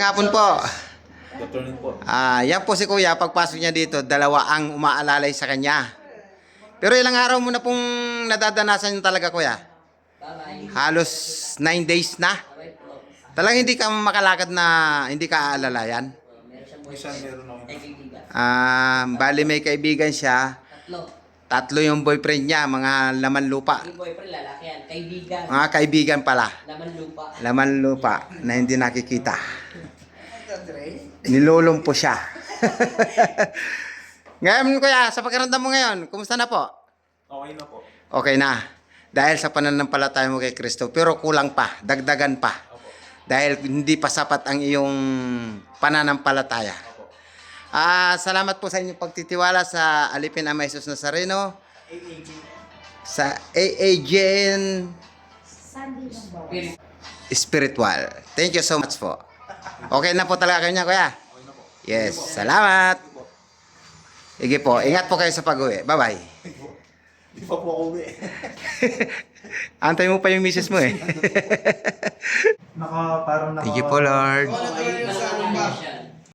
Hapon po. Ah, yan po si Kuya, pagpasok niya dito, dalawa ang umaalalay sa kanya. Pero ilang araw mo na pong nadadanasan yun talaga, Kuya? Halos 9 days na. Talagang hindi ka makalakad na hindi ka aalalayan. Ah, bali may kaibigan siya. Tatlo. Tatlo yung boyfriend niya, mga laman lupa. Yung boyfriend, lalaki yan. Kaibigan. Mga kaibigan pala. Laman lupa. Laman lupa na hindi nakikita. Nilulumpo siya. ngayon, kuya, sa pakiramdam mo ngayon, kumusta na po? Okay na po. Okay na. Dahil sa pananampalataya mo kay Kristo, pero kulang pa, dagdagan pa. Opo. Dahil hindi pa sapat ang iyong pananampalataya. Opo. Ah, salamat po sa inyong pagtitiwala sa Alipin Ama Jesus Nazareno, sa AAGN Spirit. Spiritual. Thank you so much po. Okay na po talaga kanya, kuya. Okay na po. Yes, salamat. Sige po. Sige po, ingat po kayo sa pag-uwi. Bye-bye. Di pa po ako uwi. Antay mo pa yung misis mo eh. Naka, parang naka... Thank you po, Lord. Siya.